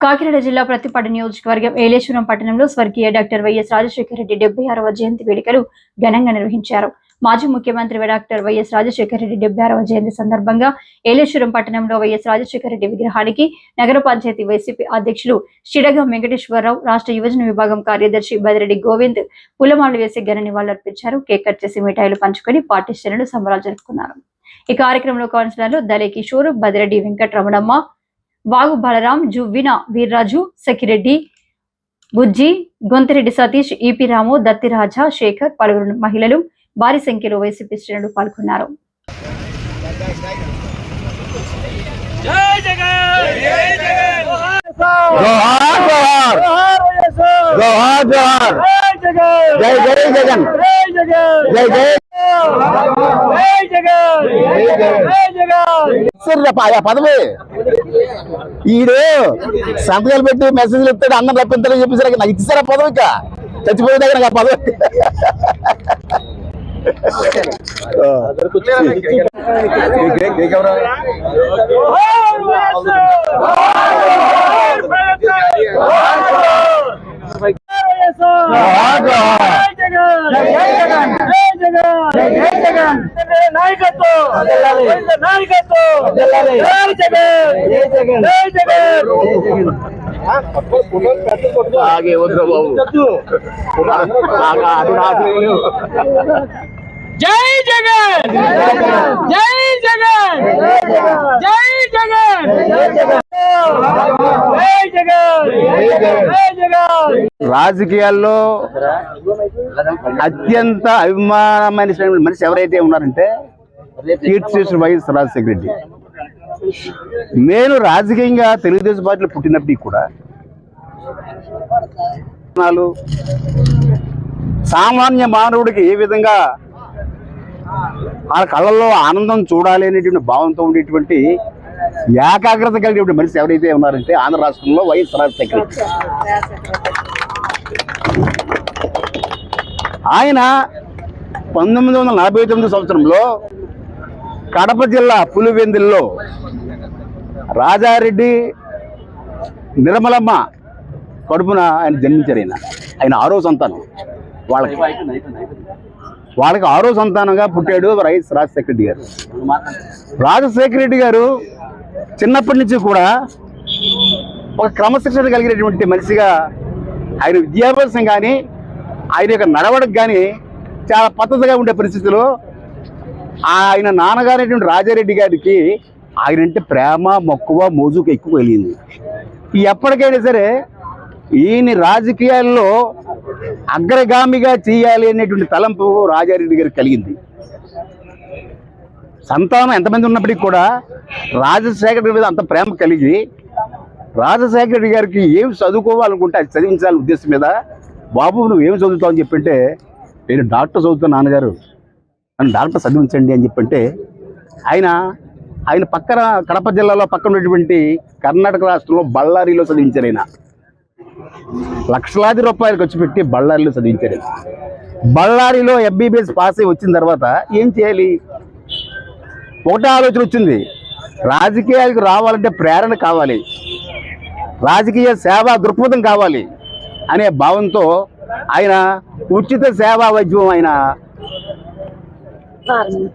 కాకినాడ జిల్లా ప్రతిపాడు నియోజకవర్గం ఏలేశ్వరం పట్టణంలో స్వర్గీయ డాక్టర్ వైఎస్ రాజశేఖర రెడ్డి డెబ్బై ఆరవ జయంతి వేడుకలు ఘనంగా నిర్వహించారు. మాజీ ముఖ్యమంత్రి డాక్టర్ వైఎస్ రాజశేఖర రెడ్డి డెబ్బై ఆరవ జయంతి సందర్భంగా ఏలేశ్వరం పట్టణంలో వైఎస్ రాజశేఖర రెడ్డి విగ్రహానికి నగర పంచాయతీ వైసీపీ అధ్యక్షులు షిడగం వెంకటేశ్వరరావు రాష్ట్ర యువజన విభాగం కార్యదర్శి బదిరెడ్డి గోవింద్ పూలమాలలు వేసి ఘన నివాళులర్పించారు. కేక్ కట్ చేసి మిఠాయిలు పంచుకొని పార్టీ శ్రేణులు సంబరాలు జరుపుకున్నారు. ఈ కార్యక్రమంలో కౌన్సిలర్లు దలే కిషోర్ బదిరెడ్డి వెంకటరమణమ్మ వాగు బలరాం జువ్విన వీర్రాజు సఖిరెడ్డి బుజ్జి గొంతిరెడ్డి సతీష్ ఈపి రాము దత్తిరాజా శేఖర్ పలువురు మహిళలు భారీ సంఖ్యలో వైసీపీ శ్రేణులు పాల్గొన్నారు. జై జగన్. జై జగన్. జై జై ఆ పదవి ఈడు సంతకాలు పెట్టి మెసేజ్లు ఇస్తాడు అన్నం రప్పిస్తాడని చెప్పేసరికి నాకు ఇచ్చారా పదవి ఇక? చచ్చిపోయే దగ్గర నాకు ఆ. పదవి నీకెవరు? జోహార్ వైఎస్ఆర్ జోహార్ జోహార్. జై జగన్ జై జగన్ జై జగన్ జై జగన్ నాయకత్వం నాయకత్వం జై జగన్ జై జగన్ జై జగన్ ఆగే వద్దు బాబు ఆగా, అది నాకు జై జగన్ జై జగన్ జై జగన్ జై జగన్ జై జగన్ రాజకీయాల్లో అత్యంత అభిమానమైన మనిషి ఎవరైతే ఉన్నారంటే కీర్తిశేషుడు వైఎస్ రాజశేఖర రెడ్డి నేను రాజకీయంగా తెలుగుదేశం పార్టీలో పుట్టినప్పటికీ కూడా సామాన్య మానవుడికి ఏ విధంగా ఆ కళ్ళల్లో ఆనందం చూడాలి అనేటువంటి భావంతో ఉండేటువంటి ఏకాగ్రత కలిగినటువంటి మనిషి ఎవరైతే ఉన్నారంటే ఆంధ్ర రాష్ట్రంలో వైఎస్ రాజశేఖర ఆయన పంతొమ్మిది వందల నలభై తొమ్మిది సంవత్సరంలో కడప జిల్లా పులివెందుల్లో రాజారెడ్డి నిర్మలమ్మ కడుపున ఆయన జన్మించారు ఆయన ఆయన ఆరో సంతానం. వాళ్ళకి వాళ్ళకి ఆరో సంతానంగా పుట్టాడు రైస్ రాజశేఖర రెడ్డి గారు. రాజశేఖర రెడ్డి గారు చిన్నప్పటి నుంచి కూడా ఒక క్రమశిక్షణ కలిగినటువంటి మనిషిగా ఆయన విద్యాభ్యాసం కానీ ఆయన యొక్క నడవడికి కానీ చాలా పద్ధతిగా ఉండే పరిస్థితిలో ఆయన నాన్నగారైనటువంటి రాజారెడ్డి గారికి ఆయన అంటే ప్రేమ మక్కువ మోజుకు ఎక్కువ వెళ్ళింది ఎప్పటికైనా సరే ఈయన రాజకీయాల్లో అగ్రగామిగా చేయాలి అనేటువంటి తలంపు రాజారెడ్డి గారికి కలిగింది. సంతానం ఎంతమంది ఉన్నప్పటికీ కూడా రాజశేఖర మీద అంత ప్రేమ కలిగి రాజశేఖర రెడ్డి గారికి ఏం చదువుకోవాలనుకుంటే అది చదివించాలని ఉద్దేశం మీద బాబు నువ్వు ఏం చదువుతావు? అని చెప్పింటే నేను డాక్టర్ చదువుతాను నాన్నగారు. నన్ను డాక్టర్ చదివించండి అని చెప్పంటే ఆయన ఆయన పక్కన కడప జిల్లాలో పక్కన ఉన్నటువంటి కర్ణాటక రాష్ట్రంలో బళ్ళారిలో చదివించారు ఆయన. లక్షలాది రూపాయలు ఖర్చు పెట్టి బళ్ళారిలో చదివించారు బళ్ళారిలో ఎంబీబీఎస్ పాస్ అయి వచ్చిన తర్వాత ఏం చేయాలి? ఒకటే ఆలోచన వచ్చింది. రాజకీయాలకు రావాలంటే ప్రేరణ కావాలి. రాజకీయ సేవా దృక్పథం కావాలి అనే భావంతో ఆయన ఉచిత సేవా వైద్యం ఆయన பாருங்க